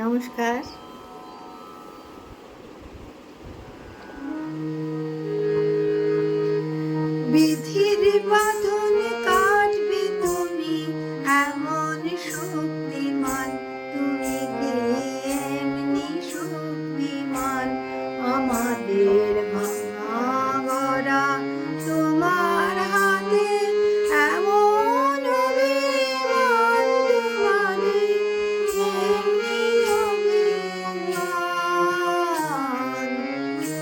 নমস্কার। বিধির বাঁধন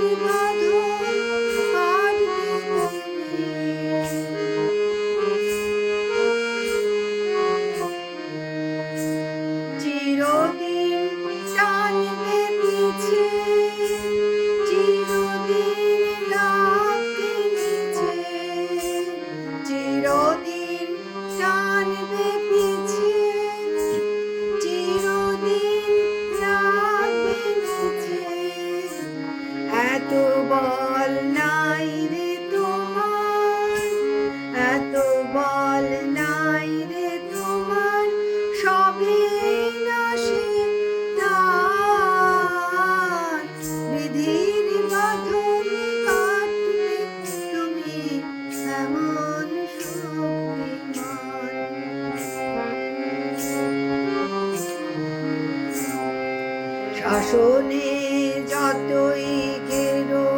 বিধির শাসনে যতই গেরো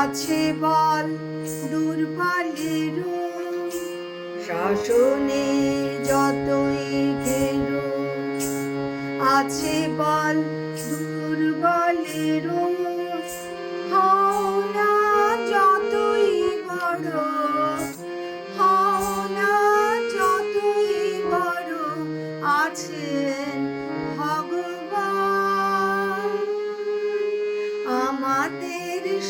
আছে বল দুর্বলের। শাসনে যতই ঘেরো আছে বল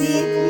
You.